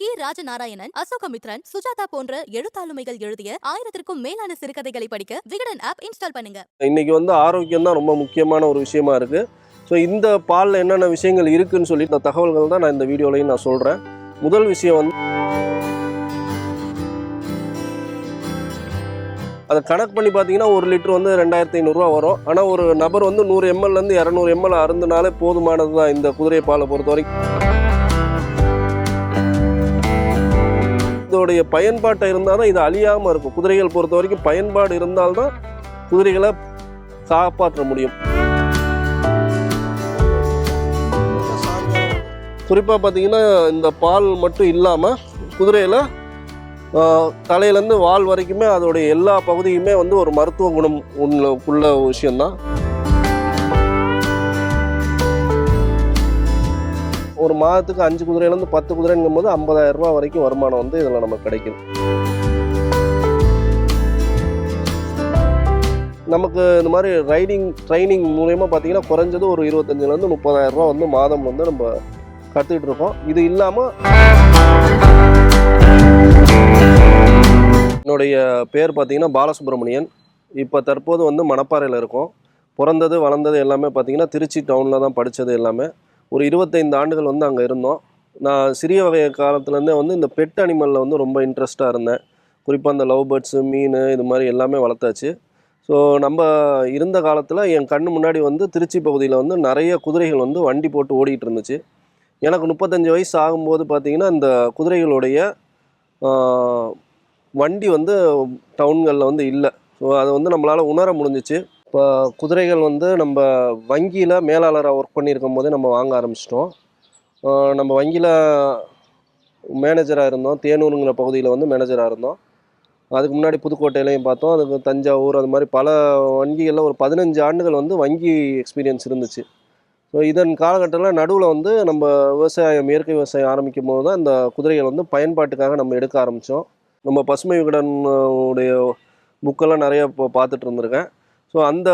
கி. ராஜநாராயணன் அசோகமித்ரன் சுஜாதா போன்ற எழுத்தாளுமைகள் எழுதிய ஆயிரத்திற்கும் மேலான சிறுகதைகளை படிக்க விகடன் ஆப் இன்ஸ்டால் பண்ணுங்க. இன்னைக்கு வந்து ஆரோக்கியம் தான் ரொம்ப முக்கியமான ஒரு விஷயமா இருக்கு. ஸோ இந்த பாலில் என்னென்ன விஷயங்கள் இருக்குன்னு சொல்லி இந்த தகவல்கள் தான் நான் இந்த வீடியோலையும் நான் சொல்கிறேன் முதல் விஷயம் வந்து அதை கணக்கு பண்ணி பார்த்தீங்கன்னா ஒரு லிட்டர் வந்து ரெண்டாயிரத்தி ஐநூறுரூவா வரும். ஆனால் ஒரு நபர் வந்து நூறு எம்எல்லேருந்து இரநூறு எம்எல் அருந்தினாலே போதுமானது தான் இந்த குதிரை பாலை பொறுத்த வரைக்கும் இதோடைய பயன்பாட்டை இருந்தால் தான் இது அழியாமல் இருக்கும். குதிரைகள் பொறுத்த வரைக்கும் பயன்பாடு இருந்தால்தான் குதிரைகளை காப்பாற்ற முடியும். குறிப்பாக பார்த்தீங்கன்னா இந்த பால் மட்டும் இல்லாமல் குதிரையில் தலையிலேருந்து வால் வரைக்குமே அதோடைய எல்லா பகுதியுமே வந்து ஒரு மருத்துவ குணம் உள்ள உள்ள ஒரு மாதத்துக்கு அஞ்சு குதிரையிலேருந்து பத்து குதிரைங்கும் போது ஐம்பதாயிரம் ரூபா வரைக்கும் வருமானம் வந்து இதில் நமக்கு கிடைக்குது. நமக்கு இந்த மாதிரி ரைடிங் ட்ரைனிங் மூலயமா பார்த்தீங்கன்னா குறைஞ்சது ஒரு இருபத்தஞ்சிலேருந்து முப்பதாயிரம் ரூபா வந்து மாதம் வந்து நம்ம கற்றுக்கிட்டு இருக்கோம். இது இல்லாமல் என்னுடைய பேர் பார்த்தீங்கன்னா பாலசுப்ரமணியன். இப்போ தற்போது வந்து மணப்பாறையில் இருக்கோம். பிறந்தது வளர்ந்தது எல்லாமே பார்த்தீங்கன்னா திருச்சி டவுனில் தான் படித்தது எல்லாமே. ஒரு இருபத்தைந்து ஆண்டுகள் வந்து அங்கே இருந்தோம். நான் சிறிய வகை காலத்துலேருந்தே வந்து இந்த பெட் அனிமலில் வந்து ரொம்ப இன்ட்ரெஸ்ட்டாக இருந்தேன். குறிப்பாக அந்த லவ் பேர்ட்ஸு மீன் இது மாதிரி எல்லாமே வளர்த்தாச்சு. ஸோ நம்ம இருந்த காலத்தில் என் கண் முன்னாடி வந்து திருச்சி பகுதியில் வந்து நிறைய குதிரைகள் வந்து வண்டி போட்டு ஓடிட்டு இருந்துச்சு எனக்கு முப்பத்தஞ்சு வயசு ஆகும்போது பார்த்திங்கன்னா இந்த குதிரைகளுடைய வண்டி வந்து டவுன்களில் வந்து இல்லை. ஸோ அதை வந்து நம்மளால் உணர முடிஞ்சிச்சு. இப்போ குதிரைகள் வந்து நம்ம வங்கியில் மேலாளராக ஒர்க் பண்ணியிருக்கும் போதே நம்ம வாங்க ஆரம்பிச்சிட்டோம். நம்ம வங்கியில் மேனேஜராக இருந்தோம். தேனூருங்கிற பகுதியில் வந்து மேனேஜராக இருந்தோம். அதுக்கு முன்னாடி புதுக்கோட்டையிலையும் பார்த்தோம். அதுக்கு தஞ்சாவூர் அது மாதிரி பல வங்கிகளில் ஒரு பதினஞ்சு ஆண்டுகள் வந்து வங்கி எக்ஸ்பீரியன்ஸ் இருந்துச்சு. ஸோ இதன் காலகட்டத்தில் நடுவில் வந்து நம்ம விவசாயம் இயற்கை விவசாயம் ஆரம்பிக்கும் போது தான் இந்த குதிரைகள் வந்து பயன்பாட்டுக்காக நம்ம எடுக்க ஆரம்பித்தோம் நம்ம பசுமை விகடன் உடைய புக்கெல்லாம் நிறைய இப்போ பார்த்துட்டு இருந்திருக்கேன். ஸோ அந்த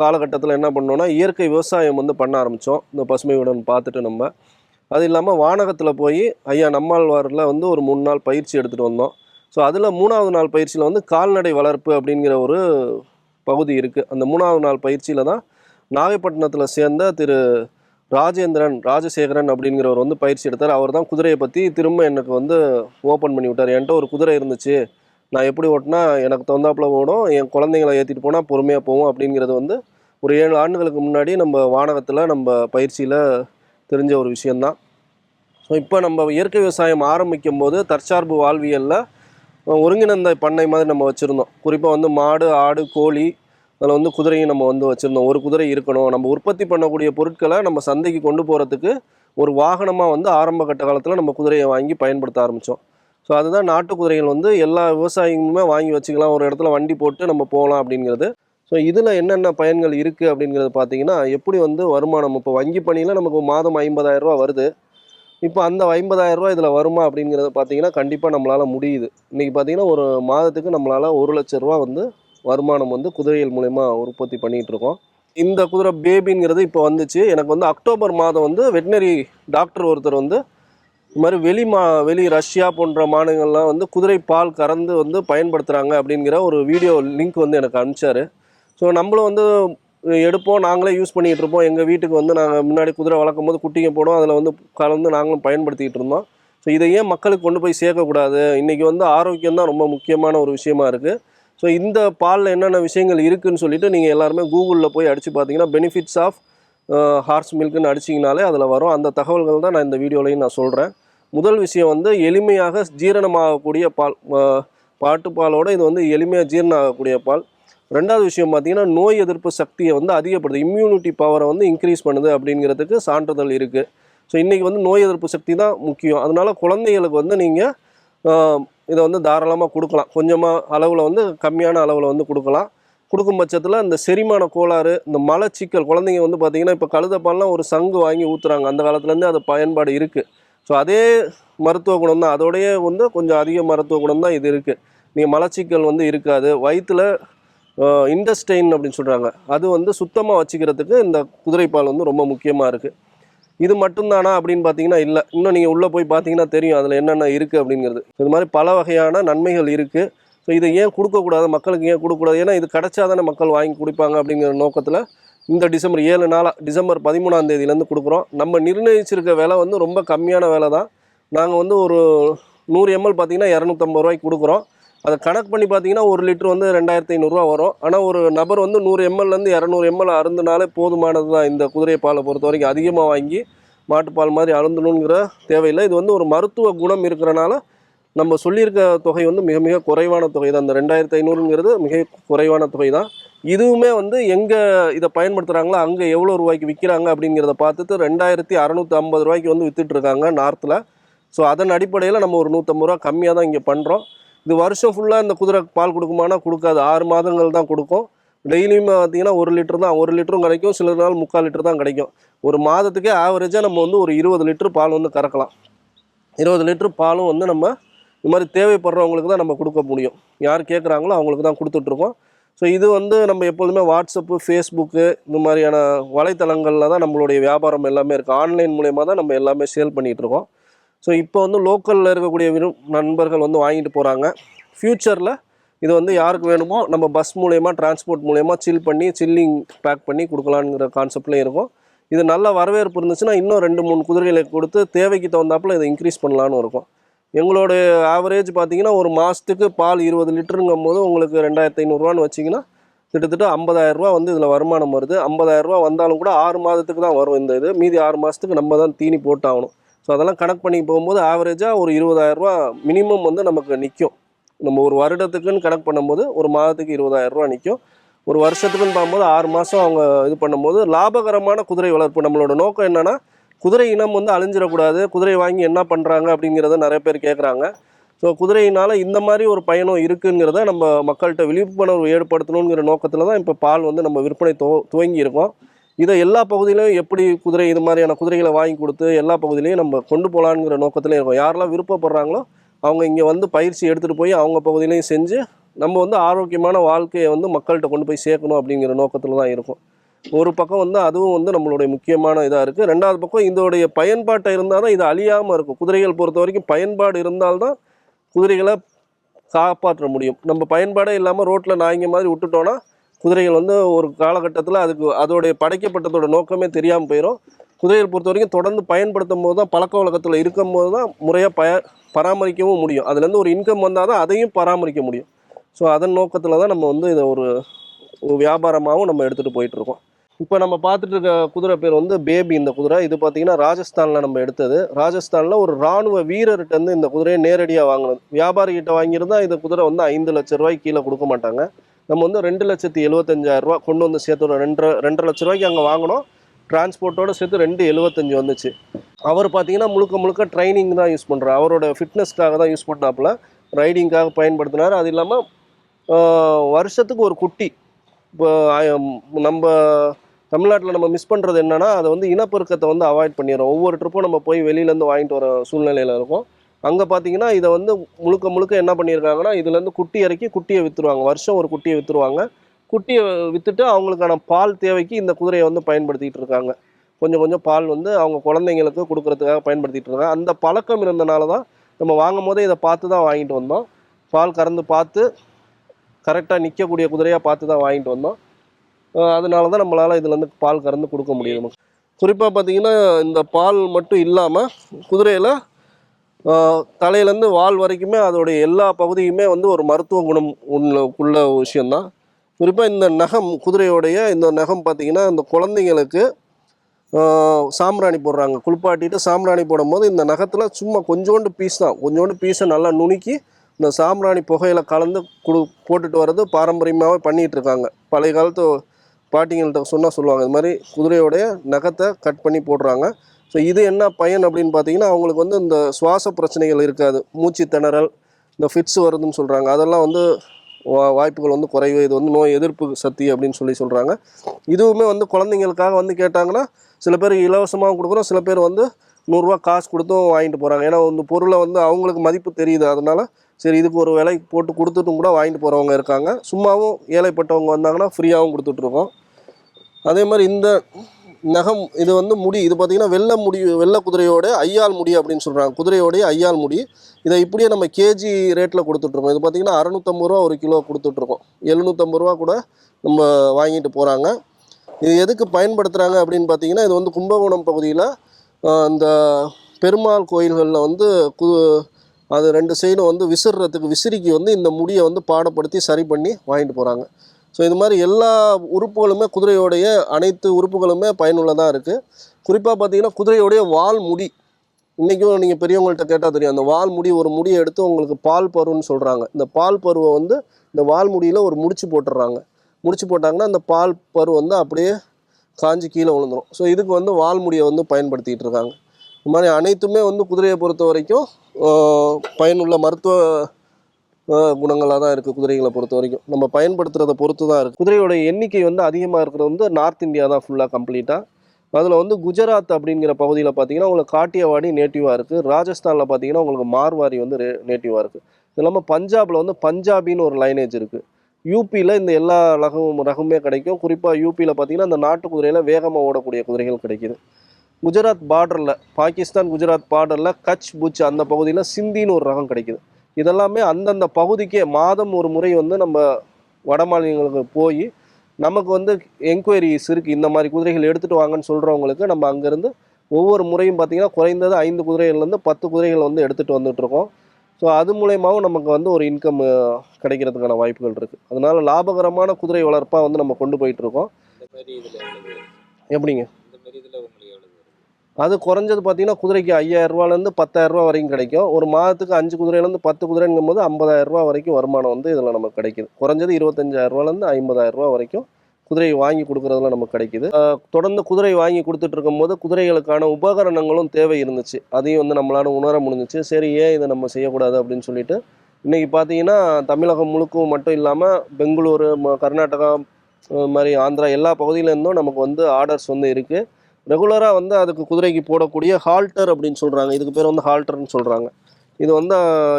காலகட்டத்தில் என்ன பண்ணோம்னா இயற்கை விவசாயம் வந்து பண்ண ஆரம்பித்தோம் இந்த பசுமை உடன் பார்த்துட்டு நம்ம. அது இல்லாமல் வானகத்தில் போய் ஐயா நம்மாழ்வாரில் வந்து ஒரு மூணு நாள் பயிற்சி எடுத்துகிட்டு வந்தோம். ஸோ அதில் மூணாவது நாள் பயிற்சியில் வந்து கால்நடை வளர்ப்பு அப்படிங்கிற ஒரு பகுதி இருக்குது அந்த மூணாவது நாள் பயிற்சியில் தான் நாகப்பட்டினத்தில் சேர்ந்த திரு ராஜேந்திரன் ராஜசேகரன் அப்படிங்கிறவர் வந்து பயிற்சி எடுத்தார். அவர் தான் குதிரையை பற்றி திரும்ப எனக்கு வந்து ஓப்பன் பண்ணி விட்டார். என்கிட்ட ஒரு குதிரை இருந்துச்சு. நான் எப்படி ஓட்டினா எனக்கு தகுந்தாப்புல ஓடும். என் குழந்தைங்களை ஏற்றிட்டு போனால் பொறுமையாக போவோம் அப்படிங்கிறது வந்து ஒரு ஏழு ஆண்டுகளுக்கு முன்னாடி நம்ம வானகத்தில் நம்ம பயிற்சியில் தெரிஞ்ச ஒரு விஷயந்தான் ஸோ இப்போ நம்ம இயற்கை விவசாயம் ஆரம்பிக்கும் போது தற்சார்பு வாழ்வியலில் ஒருங்கிணைந்த பண்ணை மாதிரி நம்ம வச்சுருந்தோம். குறிப்பாக வந்து மாடு ஆடு கோழி அதில் வந்து குதிரையும் நம்ம வந்து வச்சுருந்தோம். ஒரு குதிரை இருக்கணும். நம்ம உற்பத்தி பண்ணக்கூடிய பொருட்களை நம்ம சந்தைக்கு கொண்டு போகிறதுக்கு ஒரு வாகனமாக வந்து ஆரம்ப கட்ட காலத்தில் நம்ம குதிரையை வாங்கி பயன்படுத்த ஆரம்பித்தோம் ஸோ அதுதான் நாட்டு குதிரைகள் வந்து எல்லா விவசாயிகளுமே வாங்கி வச்சுக்கலாம். ஒரு இடத்துல வண்டி போட்டு நம்ம போகலாம் அப்படிங்கிறது. ஸோ இதில் என்னென்ன பயன்கள் இருக்குது அப்படிங்கிறது பார்த்தீங்கன்னா எப்படி வந்து வருமானம்? இப்போ வங்கி பணியில் நமக்கு மாதம் 50000 ரூபா வருது. இப்போ அந்த ஐம்பதாயிரரூபா இதில் வருமா அப்படிங்கிறத பார்த்தீங்கன்னா கண்டிப்பாக நம்மளால் முடியுது. இன்றைக்கி பார்த்தீங்கன்னா ஒரு மாதத்துக்கு நம்மளால் ஒரு லட்ச ரூபா வந்து வருமானம் வந்து குதிரைகள் மூலயமா உற்பத்தி பண்ணிகிட்டு இருக்கோம். இந்த குதிரை பேபிங்கிறது இப்போ வந்துச்சு. எனக்கு வந்து அக்டோபர் மாதம் வந்து வெட்டினரி டாக்டர் ஒருத்தர் வந்து இது மாதிரி வெளி மா வெளி ரஷ்யா போன்ற மாநிலங்கள்லாம் வந்து குதிரை பால் கறந்து வந்து பயன்படுத்துகிறாங்க அப்படிங்கிற ஒரு வீடியோ லிங்க் வந்து எனக்கு அனுப்பிச்சாரு. ஸோ நம்மளும் வந்து எடுப்போம் நாங்களே யூஸ் பண்ணிகிட்டு இருப்போம். எங்கள் வீட்டுக்கு வந்து நாங்கள் முன்னாடி குதிரை வளர்க்கும் போது குட்டிங்க போடும் அதில் வந்து கலந்து நாங்களும் பயன்படுத்திக்கிட்டு இருந்தோம். ஸோ இதை ஏன் மக்களுக்கு கொண்டு போய் சேர்க்கக்கூடாது? இன்றைக்கி வந்து ஆரோக்கியம் தான் ரொம்ப முக்கியமான ஒரு விஷயமா இருக்குது ஸோ இந்த பாலில் என்னென்ன விஷயங்கள் இருக்குதுன்னு சொல்லிட்டு நீங்கள் எல்லாருமே கூகுளில் போய் அடித்து பார்த்தீங்கன்னா பெனிஃபிட்ஸ் ஆஃப் ஹார்ஸ் uh, மில்க்குன்னு அடிச்சிங்கனாலே அதில் வரும். அந்த தகவல்கள் தான் நான் இந்த வீடியோலையும் நான் சொல்கிறேன் முதல் விஷயம் வந்து எளிமையாக ஜீரணமாகக்கூடிய பால் பாட்டுப்பாலோட இது வந்து எளிமையாக ஜீரணம் ஆகக்கூடிய பால். ரெண்டாவது விஷயம் பார்த்தீங்கன்னா நோய் எதிர்ப்பு சக்தியை வந்து அதிகப்படுது. இம்யூனிட்டி பவரை வந்து இன்க்ரீஸ் பண்ணுது அப்படிங்கிறதுக்கு சான்றிதழ் இருக்குது ஸோ இன்றைக்கி வந்து நோய் எதிர்ப்பு சக்தி தான் முக்கியம். அதனால குழந்தைகளுக்கு வந்து நீங்கள் இதை வந்து தாராளமாக கொடுக்கலாம். கொஞ்சமாக அளவில் வந்து கம்மியான அளவில் வந்து கொடுக்கலாம். கொடுக்கும் பட்சத்தில் இந்த செரிமான கோளாறு இந்த மலச்சிக்கல் குழந்தைங்க வந்து பார்த்திங்கன்னா இப்போ கழுதப்பால்லாம் ஒரு சங்கு வாங்கி ஊற்றுறாங்க அந்த காலத்துலேருந்து அது பயன்பாடு இருக்குது ஸோ அதே மருத்துவ குணம் தான் அதோடைய வந்து கொஞ்சம் அதிக மருத்துவ குணம் தான் இது இருக்குது நீங்கள் மலச்சிக்கல் வந்து இருக்காது. வயிற்றில் இண்டஸ்டைன் அப்படின்னு சொல்கிறாங்க அது வந்து சுத்தமாக வச்சுக்கிறதுக்கு இந்த குதிரைப்பால் வந்து ரொம்ப முக்கியமாக இருக்குது இது மட்டும்தானா அப்படின்னு பார்த்தீங்கன்னா இல்லை. இன்னும் நீங்கள் உள்ளே போய் பார்த்தீங்கன்னா தெரியும் அதில் என்னென்ன இருக்குது அப்படிங்கிறது. இது மாதிரி பல வகையான நன்மைகள் இருக்குது ஸோ இதை ஏன் கொடுக்கக்கூடாது? மக்களுக்கு ஏன் கொடுக்கக்கூடாது? ஏன்னா இது கிடைச்சா தானே மக்கள் வாங்கி குடிப்பாங்க அப்படிங்கிற நோக்கத்தில் இந்த டிசம்பர் ஏழு நாளாக டிசம்பர் பதிமூணாம் தேதியிலேருந்து கொடுக்குறோம். நம்ம நிர்ணயிச்சிருக்க விலை வந்து ரொம்ப கம்மியான விலை தான். நாங்கள் வந்து ஒரு நூறு எம்எல் பார்த்தீங்கன்னா இரநூத்தம்பது ரூபாய்க்கு கொடுக்குறோம். அதை கணக்கு பண்ணி பார்த்தீங்கன்னா ஒரு லிட்டர் வந்து ரெண்டாயிரத்தி ஐநூறுரூவா வரும். ஆனால் ஒரு நபர் வந்து நூறு எம்எல்லேருந்து இரநூறு எம்எல் அருந்தினாலே போதுமானது தான் இந்த குதிரை பாலை பொறுத்த வரைக்கும். அதிகமாக வாங்கி மாட்டுப்பால் மாதிரி அருந்தணுங்கிற தேவையில்லை. இது வந்து ஒரு மருத்துவ குணம் இருக்கிறனால நம்ம சொல்லியிருக்க தொகை வந்து மிக மிக குறைவான தொகை தான். இந்த ரெண்டாயிரத்து ஐநூறுங்கிறது மிக குறைவான தொகை தான். இதுவுமே வந்து எங்கே இதை பயன்படுத்துகிறாங்களோ அங்கே எவ்வளோ ரூபாய்க்கு விற்கிறாங்க அப்படிங்கிறத பார்த்துட்டு ரெண்டாயிரத்தி அறநூற்றி ஐம்பது ரூபாய்க்கு வந்து விற்றுட்ருக்காங்க நார்த்தில். ஸோ அதன் அடிப்படையில் நம்ம ஒரு நூற்றம்பது ரூபா கம்மியாக தான் இங்கே பண்ணுறோம் இது வருஷம் ஃபுல்லாக இந்த குதிரை பால் கொடுக்குமானா கொடுக்காது. ஆறு மாதங்கள் தான் கொடுக்கும். டெய்லியுமே பார்த்தீங்கன்னா ஒரு லிட்டர் தான். ஒரு லிட்டரும் கிடைக்கும். சில நாள் முக்கால் லிட்டர் தான் கிடைக்கும். ஒரு மாதத்துக்கே ஆவரேஜாக நம்ம வந்து ஒரு இருபது லிட்டர் பால் வந்து கறக்கலாம். இருபது லிட்டர் பாலும் வந்து நம்ம இது மாதிரி தேவைப்படுறவங்களுக்கு தான் நம்ம கொடுக்க முடியும். யார் கேட்குறாங்களோ அவங்களுக்கு தான் கொடுத்துட்ருக்கோம். ஸோ இது வந்து நம்ம எப்பொழுதுமே வாட்ஸ்அப்பு ஃபேஸ்புக்கு இந்த மாதிரியான வலைத்தளங்களில் தான் நம்மளுடைய வியாபாரம் எல்லாமே இருக்குது ஆன்லைன் மூலயமா தான் நம்ம எல்லாமே சேல் பண்ணிகிட்ருக்கோம் ஸோ இப்போ வந்து லோக்கலில் இருக்கக்கூடிய விரும் நண்பர்கள் வந்து வாங்கிட்டு போகிறாங்க ஃப்யூச்சரில் இது வந்து யாருக்கு வேணுமோ நம்ம பஸ் மூலயமா டிரான்ஸ்போர்ட் மூலயமா சில் பண்ணி சில்லிங் பேக் பண்ணி கொடுக்கலாங்கிற கான்செப்ட்லேயும் இருக்கும். இது நல்ல வரவேற்பு இருந்துச்சுன்னா இன்னும் ரெண்டு மூணு குதிரைகளை கொடுத்து தேவைக்கு தகுந்தாப்புல இதை இன்க்ரீஸ் பண்ணலான்னு இருக்கும். எங்களோட ஆவரேஜ் பார்த்தீங்கன்னா ஒரு மாதத்துக்கு பால் இருபது லிட்டருங்கும் போது உங்களுக்கு ரெண்டாயிரத்தி ஐநூறுரூவான்னு வச்சிங்கன்னா கிட்டத்தட்ட 50000 ரூபா வந்து இதில் வருமானம் வருது. 50000 ரூபா வந்தாலும் கூட ஆறு மாதத்துக்கு தான் வரும் இந்த இது. மீதி ஆறு மாதத்துக்கு நம்ம தான் தீனி போட்டாகணும் ஸோ அதெல்லாம் கணக்கு பண்ணி போகும்போது ஆவரேஜாக ஒரு 20000 மினிமம் வந்து நமக்கு நிற்கும் நம்ம ஒரு வருடத்துக்குன்னு கணக்கு பண்ணும்போது ஒரு மாதத்துக்கு 20000 நிற்கும் ஒரு வருஷத்துக்குன்னு பார்க்கும்போது ஆறு மாதம் அவங்க இது பண்ணும்போது லாபகரமான குதிரை வளர்ப்பு நம்மளோட நோக்கம் என்னென்னா குதிரை இனம் வந்து அழிஞ்சிடக்கூடாது. குதிரை வாங்கி என்ன பண்ணுறாங்க அப்படிங்கிறத நிறைய பேர் கேட்குறாங்க ஸோ குதிரையினால் இந்த மாதிரி ஒரு பயணம் இருக்குங்கிறத நம்ம மக்கள்கிட்ட விழிப்புணர்வு ஏற்படுத்தணுங்கிற நோக்கத்தில் தான் இப்போ பால் வந்து நம்ம விற்பனை துவ துவங்கி இருக்கோம். இதை எல்லா பகுதியிலையும் எப்படி குதிரை இது மாதிரியான குதிரைகளை வாங்கி கொடுத்து எல்லா பகுதியிலையும் நம்ம கொண்டு போகலாங்கிற நோக்கத்திலே இருக்கோம். யாரெல்லாம் விருப்பப்படுறாங்களோ அவங்க இங்கே வந்து பயிற்சி எடுத்துகிட்டு போய் அவங்க பகுதியிலையும் செஞ்சு நம்ம வந்து ஆரோக்கியமான வாழ்க்கையை வந்து மக்கள்கிட்ட கொண்டு போய் சேர்க்கணும் அப்படிங்கிற நோக்கத்தில் தான் இருக்கும். ஒரு பக்கம் வந்து அதுவும் வந்து நம்மளுடைய முக்கியமான இதாக இருக்குது ரெண்டாவது பக்கம் இதோடைய பயன்பாட்டை இருந்தால் தான் இது அழியாமல் இருக்கும். குதிரைகள் பொறுத்த வரைக்கும் பயன்பாடு இருந்தால்தான் குதிரைகளை காப்பாற்ற முடியும். நம்ம பயன்பாடே இல்லாமல் ரோட்டில் நாய்ங்க மாதிரி விட்டுட்டோன்னா குதிரைகள் வந்து ஒரு காலகட்டத்தில் அதுக்கு அதோடைய படைக்கப்பட்டதோட நோக்கமே தெரியாமல் போயிடும் குதிரைகள் பொறுத்த வரைக்கும் தொடர்ந்து பயன்படுத்தும் போது தான் பழக்க வழக்கத்தில் இருக்கும் போது தான் முறையாக பய பராமரிக்கவும் முடியும். அதுலேருந்து ஒரு இன்கம் வந்தால் தான் அதையும் பராமரிக்க முடியும். ஸோ அதன் நோக்கத்தில் தான் நம்ம வந்து இதை ஒரு ஒரு வியாபாரமாகவும் நம்ம எடுத்துகிட்டு போயிட்டுருக்கோம் இப்போ நம்ம பார்த்துட்டு இருக்க குதிரை பேர் வந்து பேபி இந்த குதிரை. இது பார்த்தீங்கன்னா ராஜஸ்தானில் நம்ம எடுத்தது. ராஜஸ்தானில் ஒரு ராணுவ வீரர்கிட்ட இருந்து இந்த குதிரையை நேரடியாக வாங்கினது. வியாபாரிகிட்ட வாங்கியிருந்தா இந்த குதிரை வந்து ஐந்து லட்ச ரூபாய்க்கு கீழே கொடுக்க மாட்டாங்க. நம்ம வந்து ரெண்டு லட்சத்தி எழுபத்தஞ்சாயிரம் ரூபா கொண்டு வந்து சேர்த்து ரெண்டரை ரெண்டரை லட்ச ரூபாய்க்கு அங்கே வாங்கினோம். டிரான்ஸ்போர்ட்டோட சேர்த்து ரெண்டு எழுபத்தஞ்சு வந்துச்சு. அவர் பார்த்தீங்கன்னா முழுக்க முழுக்க ட்ரைனிங் தான் யூஸ் பண்ணுறாரு அவரோட ஃபிட்னஸ்க்காக தான் யூஸ் பண்ணாப்புல. ரைடிங்காக பயன்படுத்தினார். அது இல்லாமல் வருஷத்துக்கு ஒரு குட்டி இப்போ நம்ம தமிழ்நாட்டில் நம்ம மிஸ் பண்ணுறது என்னன்னா அதை வந்து இனப்பெருக்கத்தை வந்து அவாய்ட் பண்ணிடுறோம். ஒவ்வொரு ட்ரிப்பும் நம்ம போய் வெளியிலேருந்து வாங்கிட்டு வர சூழ்நிலையில் இருக்கும். அங்கே பார்த்தீங்கன்னா இதை வந்து முழுக்க முழுக்க என்ன பண்ணியிருக்காங்கன்னா இதுலேருந்து குட்டி இறக்கி குட்டியை விற்றுருவாங்க வருஷம் ஒரு குட்டியை விற்றுருவாங்க குட்டியை விற்றுட்டு அவங்களுக்கான பால் தேவைக்கு இந்த குதிரையை வந்து பயன்படுத்திகிட்டு இருக்காங்க. கொஞ்சம் கொஞ்சம் பால் வந்து அவங்க குழந்தைங்களுக்கு கொடுக்கறதுக்காக பயன்படுத்திகிட்டு இருக்காங்க. அந்த பழக்கம் இருந்தனால தான் நம்ம வாங்கும் போதே இதை பார்த்து தான் வாங்கிட்டு வந்தோம். பால் கறந்து பார்த்து கரெக்டாக நிற்கக்கூடிய குதிரையாக பார்த்து தான் வாங்கிட்டு வந்தோம். அதனால தான் நம்மளால் இதுலேருந்து பால் கறந்து கொடுக்க முடியும் குறிப்பாக பார்த்தீங்கன்னா இந்த பால் மட்டும் இல்லாமல் குதிரையில் தலையிலேருந்து வால் வரைக்குமே அதோடைய எல்லா பகுதியுமே வந்து ஒரு மருத்துவ குணம் உள்ள உள்ள விஷயந்தான் குறிப்பாக இந்த நகம் குதிரையோடைய இந்த நகம் பார்த்தீங்கன்னா இந்த குழந்தைங்களுக்கு சாம்பிராணி போடுறாங்க. குளிப்பாட்டிட்டு சாம்பிராணி போடும்போது இந்த நகத்தில் சும்மா கொஞ்சோண்டு பீஸ் தான். கொஞ்சோண்டு பீஸை நல்லா நுணுக்கி இந்த சாம்பிராணி புகையில் கலந்து குடு போட்டுட்டு வர்றது பாரம்பரியமாகவே பண்ணிகிட்ருக்காங்க பழைய காலத்து பாட்டிங்கள்ட்ட சொன்னால் சொல்லுவாங்க. இது மாதிரி குதிரையோடைய நகத்தை கட் பண்ணி போடுறாங்க. ஸோ இது என்ன பயன் அப்படின்னு பார்த்தீங்கன்னா அவங்களுக்கு வந்து இந்த சுவாச பிரச்சனைகள் இருக்காது. மூச்சு திணறல் இந்த ஃபிட்ஸ் வருதுன்னு சொல்கிறாங்க அதெல்லாம் வந்து வா வாய்ப்புகள் வந்து குறைவு. இது வந்து நோய் எதிர்ப்பு சக்தி அப்படின்னு சொல்லி சொல்கிறாங்க இதுவுமே வந்து குழந்தைங்களுக்காக வந்து கேட்டாங்கன்னா சில பேர் இலவசமாக கொடுக்குறோம். சில பேர் வந்து நூறுரூவா காசு கொடுத்தும் வாங்கிட்டு போகிறாங்க ஏன்னா வந்து பொருளை வந்து அவங்களுக்கு மதிப்பு தெரியுது. அதனால் சரி இதுக்கு ஒரு விலை போட்டு கொடுத்துட்டும் கூட வாங்கிட்டு போகிறவங்க இருக்காங்க. சும்மாவும் ஏழைப்பட்டவங்க வந்தாங்கன்னா ஃப்ரீயாகவும் கொடுத்துட்ருக்கோம். அதே மாதிரி இந்த நகம் இது வந்து முடி இது பார்த்தீங்கன்னா வெள்ளை முடி வெள்ளை குதிரையோட ஐயால் முடி அப்படின்னு சொல்கிறாங்க குதிரையோடைய ஐயால் முடி. இதை இப்படியே நம்ம கேஜி ரேட்டில் கொடுத்துட்ருக்கோம். இது பார்த்தீங்கன்னா அறநூற்றம்பது ரூபா ஒரு கிலோ கொடுத்துட்ருக்கோம். எழுநூற்றம்பது ரூபா கூட நம்ம வாங்கிட்டு போகிறாங்க இது எதுக்கு பயன்படுத்துகிறாங்க அப்படின்னு பார்த்தீங்கன்னா இது வந்து கும்பகோணம் பகுதியில் இந்த பெருமாள் கோயில்களில் வந்து கு அது ரெண்டு சைடும் வந்து விசிறதுக்கு விசிறிக்கு வந்து இந்த முடியை வந்து பாடப்படுத்தி சரி பண்ணி வாங்கிட்டு போகிறாங்க ஸோ இது மாதிரி எல்லா உறுப்புகளுமே குதிரையோடைய அனைத்து உறுப்புகளுமே பயனுள்ளதாக இருக்குது குறிப்பாக பார்த்தீங்கன்னா குதிரையோடைய வால் முடி. இன்றைக்கும் நீங்கள் பெரியவங்கள்ட்ட கேட்டால் தெரியும். அந்த வால் முடி ஒரு முடியை எடுத்து உங்களுக்கு பால் பருன்னு சொல்கிறாங்க இந்த பால் பருவை வந்து இந்த வால் முடியில் ஒரு முடிச்சு போட்டுடுறாங்க முடிச்சு போட்டாங்கன்னா அந்த பால் பரு வந்து அப்படியே காஞ்சி கீழே விழுந்துடும் ஸோ இதுக்கு வந்து வால் முடியை வந்து பயன்படுத்திகிட்டு இருக்காங்க. இந்த மாதிரி அனைத்துமே வந்து குதிரையை பொறுத்த வரைக்கும் பயனுள்ள மருத்துவ குணங்களாக தான் இருக்குது குதிரைகளை பொறுத்த வரைக்கும். நம்ம பயன்படுத்துகிறத பொறுத்து தான் இருக்குது குதிரையோட எண்ணிக்கை வந்து அதிகமாக இருக்கிறது வந்து நார்த் இந்தியா தான் ஃபுல்லாக கம்ப்ளீட்டாக அதில் வந்து குஜராத் அப்படிங்கிற பகுதியில் பார்த்தீங்கன்னா உங்களுக்கு காட்டியவாடி நேட்டிவாக இருக்குது ராஜஸ்தானில் பார்த்தீங்கன்னா உங்களுக்கு மார்வாரி வந்து நேட்டிவாக இருக்குது இது இல்லாமல் பஞ்சாபில் வந்து பஞ்சாபின்னு ஒரு லைனேஜ் இருக்குது யூபியில் இந்த எல்லா ரகமும் ரகமுமே கிடைக்கும். குறிப்பாக யூபியில் பார்த்தீங்கன்னா அந்த நாட்டு குதிரையில் வேகமாக ஓடக்கூடிய குதிரைகள் கிடைக்குது. குஜராத் பார்டரில் பாகிஸ்தான் குஜராத் பார்டரில் கட்ச் புச் அந்த பகுதியில் சிந்தின்னு ஒரு ரகம் கிடைக்குது. இதெல்லாமே அந்தந்த பகுதிக்கே மாதம் ஒரு முறை வந்து நம்ம வட மாநிலங்களுக்கு போய் நமக்கு வந்து என்கொயரிஸ் இருக்குது இந்த மாதிரி குதிரைகள் எடுத்துகிட்டு வாங்கன்னு சொல்கிறவங்களுக்கு நம்ம அங்கேருந்து ஒவ்வொரு முறையும் பார்த்திங்கன்னா குறைந்தது ஐந்து குதிரைகள்லேருந்து பத்து குதிரைகள் வந்து எடுத்துகிட்டு வந்துட்டுருக்கோம். ஸோ அது மூலயமாவும் நமக்கு வந்து ஒரு இன்கம் கிடைக்கிறதுக்கான வாய்ப்புகள் இருக்குது அதனால லாபகரமான குதிரை வளர்ப்பாக வந்து நம்ம கொண்டு போயிட்டுருக்கோம்? எப்படிங்க இந்த மாதிரி இதில் உங்களுக்கு எவ்வளவு வருது? அது குறைஞ்சது பார்த்தீங்கன்னா குதிரைக்கு ஐயாயிரரூவாலேருந்து பத்தாயிரரூவா வரைக்கும் கிடைக்கும். ஒரு மாதத்துக்கு அஞ்சு குதிரையிலேருந்து பத்து குதிரைங்கும் போது ஐம்பதாயிரரூவா வரைக்கும் வருமானம் வந்து இதில் நமக்கு கிடைக்குது. குறைஞ்சது இருபத்தஞ்சாயிரரூவாலேருந்து ஐம்பதாயிரரூவா வரைக்கும் குதிரை வாங்கி கொடுக்குறதுல நமக்கு கிடைக்குது. தொடர்ந்து குதிரை வாங்கி கொடுத்துட்டு இருக்கும்போது குதிரைகளுக்கான உபகரணங்களும் தேவை இருந்துச்சு. அதையும் வந்து நம்மளால உணர முடிஞ்சிச்சு. சரி ஏன் இதை நம்ம செய்யக்கூடாது அப்படின்னு சொல்லிட்டு. இன்றைக்கி பார்த்தீங்கன்னா தமிழகம் முழுக்கவும் மட்டும் இல்லாமல் பெங்களூரு ம- கர்நாடகா மாதிரி ஆந்திரா எல்லா பகுதியிலேருந்தும் நமக்கு வந்து ஆர்டர்ஸ் வந்து இருக்குது ரெகுலராக வந்து அதுக்கு குதிரைக்கு போடக்கூடிய ஹால்டர் அப்படின்னு சொல்கிறாங்க இதுக்கு பேர் வந்து ஹால்டர்னு சொல்கிறாங்க இது வந்து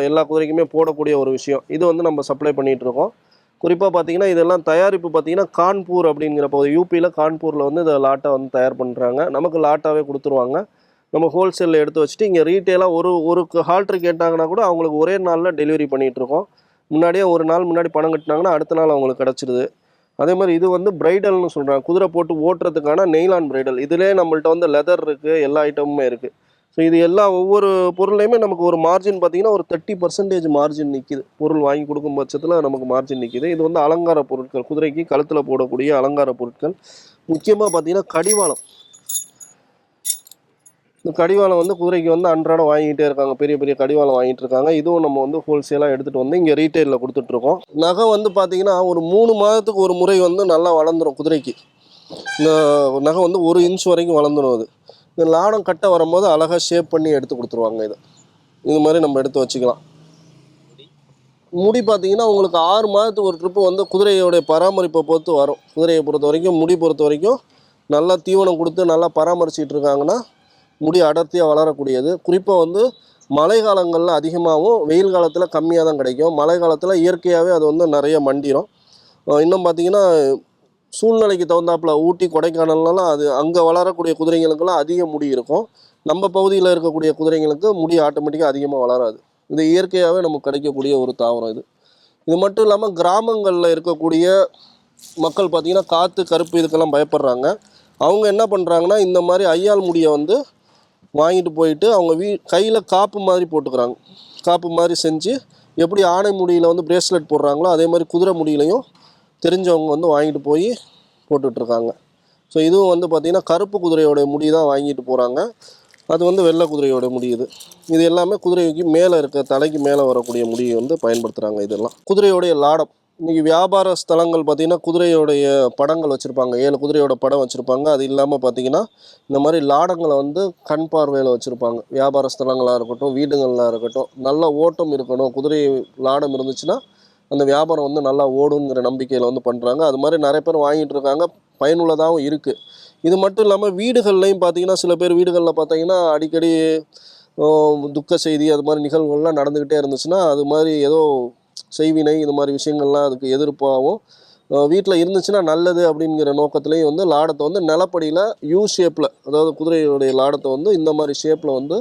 எல்லா குதிரைக்குமே போடக்கூடிய ஒரு விஷயம். இது வந்து நம்ம சப்ளை பண்ணிகிட்டு இருக்கோம். குறிப்பாக பார்த்தீங்கன்னா இதெல்லாம் தயாரிப்பு பார்த்தீங்கன்னா கான்பூர் அப்படிங்கிற பகுதி யூபியில் கான்பூரில் வந்து இதை லாட்டை வந்து தயார் பண்ணுறாங்க நமக்கு லாட்டாகவே கொடுத்துருவாங்க. நம்ம ஹோல்சேலில் எடுத்து வச்சுட்டு இங்கே ரீட்டெயிலாக ஒரு ஒரு ஹால்ட்ரு கேட்டாங்கன்னா கூட அவங்களுக்கு ஒரே நாளில் டெலிவரி பண்ணிகிட்ருக்கோம் முன்னாடியே ஒரு நாள் முன்னாடி பணம் கட்டினாங்கன்னா அடுத்த நாள் அவங்களுக்கு கிடச்சிருது. அதே மாதிரி இது வந்து பிரைடல்னு சொல்கிறாங்க குதிரை போட்டு ஓட்டுறதுக்கான நெய்லான் பிரைடல் இதிலே நம்மள்ட்ட வந்து லெதர் இருக்குது எல்லா ஐட்டமுமே இருக்குது ஸோ இது எல்லா ஒவ்வொரு பொருளையுமே நமக்கு ஒரு மார்ஜின் பார்த்தீங்கன்னா ஒரு தேர்ட்டி பர்சன்டேஜ் மார்ஜின் நிற்கிது பொருள் வாங்கி கொடுக்கும் பட்சத்தில் நமக்கு மார்ஜின் நிற்கிது இது வந்து அலங்கார பொருட்கள் குதிரைக்கு கழுத்தில் போடக்கூடிய அலங்கார பொருட்கள். முக்கியமாக பார்த்தீங்கன்னா கடிவாளம். இந்த கடிவாளம் வந்து குதிரைக்கு வந்து அன்றாடம் வாங்கிட்டே இருக்காங்க. பெரிய பெரிய கடிவாளம் வாங்கிட்டு இருக்காங்க இதுவும் நம்ம வந்து ஹோல்சேலாக எடுத்துகிட்டு வந்து இங்கே ரீட்டைலில் கொடுத்துட்ருக்கோம். நகை வந்து பார்த்தீங்கன்னா ஒரு மூணு மாதத்துக்கு ஒரு முறை வந்து நல்லா வளர்ந்துடும் குதிரைக்கு. இந்த நகை வந்து ஒரு இன்ச் வரைக்கும் வளர்ந்துடும் அது. இந்த லாடம் கட்ட வரும்போது அழகாக ஷேப் பண்ணி எடுத்து கொடுத்துருவாங்க இது. இது மாதிரி நம்ம எடுத்து வச்சுக்கலாம். முடி பார்த்தீங்கன்னா உங்களுக்கு ஆறு மாதத்துக்கு ஒரு ட்ரிப்பு வந்து குதிரையோடைய பராமரிப்பை பொறுத்து வரும். குதிரையை பொறுத்த வரைக்கும் முடி பொறுத்த வரைக்கும் நல்லா தீவனம் கொடுத்து நல்லா பராமரிச்சிட்டு இருக்காங்கன்னா முடி அடர்த்தியாக வளரக்கூடியது. குறிப்பாக வந்து மழை காலங்களில் அதிகமாகவும் வெயில் காலத்தில் கம்மியாக தான் கிடைக்கும். மழை காலத்தில் இயற்கையாகவே அது வந்து நிறைய மண்டிடும் இன்னும் பார்த்தீங்கன்னா சூழ்நிலைக்கு தகுந்தாப்புல ஊட்டி கொடைக்கானல்லாம் அது அங்கே வளரக்கூடிய குதிரைங்களுக்கெல்லாம் அதிக முடி இருக்கும். நம்ம பகுதியில் இருக்கக்கூடிய குதிரைங்களுக்கு முடி ஆட்டோமேட்டிக்காக அதிகமாக வளராது. இது இயற்கையாகவே நமக்கு கிடைக்கக்கூடிய ஒரு தாவரம் இது. இது மட்டும் இல்லாமல் கிராமங்களில் இருக்கக்கூடிய மக்கள் பார்த்திங்கன்னா காற்று கருப்பு இதுக்கெல்லாம் பயப்படுறாங்க. அவங்க என்ன பண்ணுறாங்கன்னா இந்த மாதிரி ஐயால் முடியை வந்து வாங்கிட்டு போயிட்டு அவங்க வீ கையில் காப்பு மாதிரி போட்டுக்கிறாங்க. காப்பு மாதிரி செஞ்சு எப்படி ஆணை முடியில் வந்து பிரேஸ்லெட் போடுறாங்களோ அதே மாதிரி குதிரை முடியிலையும் தெரிஞ்சவங்க வந்து வாங்கிட்டு போய் போட்டுட்ருக்காங்க. ஸோ இதுவும் வந்து பார்த்திங்கன்னா கருப்பு குதிரையோட முடி தான் வாங்கிட்டு போகிறாங்க அது வந்து வெள்ளை குதிரையோட முடி இது. இது எல்லாமே குதிரைக்கு மேலே இருக்க தலைக்கு மேலே வரக்கூடிய முடியை வந்து பயன்படுத்துகிறாங்க இதெல்லாம். குதிரையோடைய லாடம். இன்றைக்கி வியாபார ஸ்தலங்கள் பார்த்திங்கன்னா குதிரையோடைய படங்கள் வச்சுருப்பாங்க. ஏழு குதிரையோட படம் வச்சுருப்பாங்க. அது இல்லாமல் பார்த்திங்கன்னா இந்த மாதிரி லாடங்களை வந்து கண் பார்வையில் வச்சுருப்பாங்க. வியாபார ஸ்தலங்களாக இருக்கட்டும் வீடுகளாக இருக்கட்டும் நல்ல ஓட்டம் இருக்கணும். குதிரை லாடம் இருந்துச்சுன்னா அந்த வியாபாரம் வந்து நல்லா ஓடுங்கிற நம்பிக்கையில் வந்து பண்ணுறாங்க அது மாதிரி நிறைய பேர் வாங்கிட்டு இருக்காங்க. பயனுள்ளதாகவும் இருக்குது இது மட்டும் இல்லாமல் வீடுகள்லையும் பார்த்தீங்கன்னா சில பேர் வீடுகளில் பார்த்தீங்கன்னா அடிக்கடி துக்க செய்தி அது மாதிரி நிகழ்வுகள்லாம் நடந்துக்கிட்டே இருந்துச்சுன்னா அது மாதிரி ஏதோ செய்வினை இது மாதிரி விஷயங்கள்லாம் அதுக்கு எதிர்ப்பாகவும் வீட்டில் இருந்துச்சுன்னா நல்லது அப்படிங்கிற நோக்கத்துலேயும் வந்து லாடத்தை வந்து நிலப்படியில் யூ ஷேப்பில் அதாவது குதிரையுடைய லாடத்தை வந்து இந்த மாதிரி ஷேப்பில் வந்து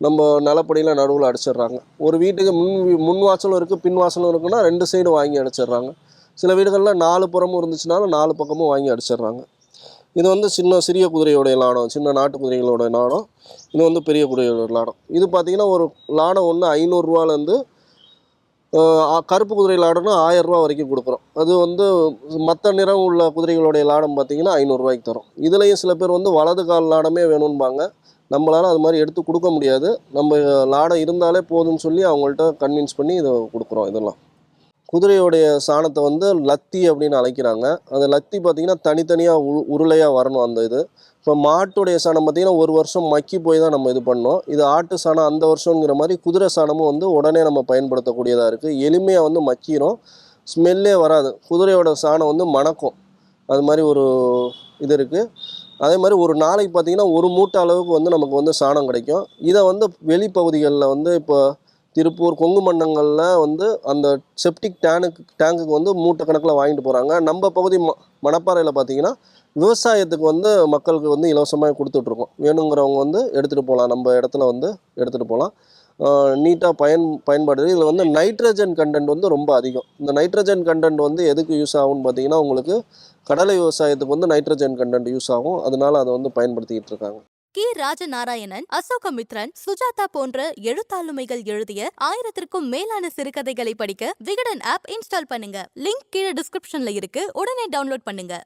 நம்ம நிலப்படியில் நடுவில் அடிச்சிடுறாங்க. ஒரு வீட்டுக்கு முன் முன் வாசலும் இருக்குது பின் வாசலும் இருக்குன்னா ரெண்டு சைடு வாங்கி அடிச்சிடுறாங்க. சில வீடுகளில் நாலு புறமும் இருந்துச்சுனாலும் நாலு பக்கமும் வாங்கி அடிச்சிடுறாங்க. இது வந்து சின்ன சிறிய குதிரையோடைய லாடம் சின்ன நாட்டு குதிரைகளோட லாடம் இது வந்து பெரிய குதிரையோட லாடம். இது பார்த்திங்கன்னா ஒரு லாடம் ஒன்று ஐநூறுரூவாலேருந்து கருப்பு குதிரை லாடம்னா ரூபா வரைக்கும் கொடுக்குறோம். அது வந்து மற்ற நிறம் உள்ள குதிரைகளுடைய லாடம் பார்த்தீங்கன்னா ஐநூறுரூவாய்க்கு தரும். இதுலேயும் சில பேர் வந்து வலது கால் லாடமே வேணும்பாங்க. நம்மளால் அது மாதிரி எடுத்து கொடுக்க முடியாது. நம்ம லாடம் இருந்தாலே போதும்னு சொல்லி அவங்கள்ட்ட கன்வின்ஸ் பண்ணி இதை கொடுக்குறோம் இதெல்லாம். குதிரையோடைய சாணத்தை வந்து லத்தி அப்படின்னு அழைக்கிறாங்க. அந்த லத்தி பார்த்திங்கன்னா தனித்தனியாக உ உருளையாக வரணும் அந்த இது. இப்போ மாட்டுடைய சாணம் பார்த்திங்கன்னா ஒரு வருஷம் மக்கி போய் தான் நம்ம இது பண்ணோம். இது ஆட்டு சாணம் அந்த வருஷங்கிற மாதிரி குதிரை சாணமும் வந்து உடனே நம்ம பயன்படுத்தக்கூடியதாக இருக்குது எளிமையாக வந்து மக்கிரும். ஸ்மெல்லே வராது. குதிரையோட சாணம் வந்து மணக்கும். அது மாதிரி ஒரு இது இருக்குது அதே மாதிரி ஒரு நாளைக்கு பார்த்திங்கன்னா ஒரு மூட்டை அளவுக்கு வந்து நமக்கு வந்து சாணம் கிடைக்கும். இதை வந்து வெளிப்பகுதிகளில் வந்து இப்போ திருப்பூர் கொங்கு மண்டங்களில் வந்து அந்த செப்டிக் டேனுக்கு டேங்குக்கு வந்து மூட்டை கணக்கில் வாங்கிட்டு போகிறாங்க நம்ம பகுதி ம மணப்பாறையில் பார்த்தீங்கன்னா விவசாயத்துக்கு வந்து மக்களுக்கு வந்து இலவசமாக கொடுத்துட்ருக்கோம். வேணுங்கிறவங்க வந்து எடுத்துகிட்டு போகலாம். நம்ம இடத்துல வந்து எடுத்துகிட்டு போகலாம். நீட்டாக பயன் பயன்பாடு இதில் வந்து நைட்ரஜன் கண்டென்ட் வந்து ரொம்ப அதிகம். இந்த நைட்ரஜன் கண்டென்ட் வந்து எதுக்கு யூஸ் ஆகும்னு பார்த்தீங்கன்னா உங்களுக்கு கடலை விவசாயத்துக்கு வந்து நைட்ரஜன் கண்டென்ட் யூஸ் ஆகும். அதனால அதை வந்து பயன்படுத்திக்கிட்டு இருக்காங்க. கி. ராஜநாராயணன் அசோகமித்ரன் சுஜாதா போன்ற எழுத்தாளுமைகள் எழுதிய ஆயிரத்திற்கும் மேலான சிறுகதைகளை படிக்க விகடன் ஆப் இன்ஸ்டால் பண்ணுங்க. லிங்க் கீழே டிஸ்கிரிப்ஷன்ல இருக்கு. உடனே டவுன்லோட் பண்ணுங்க.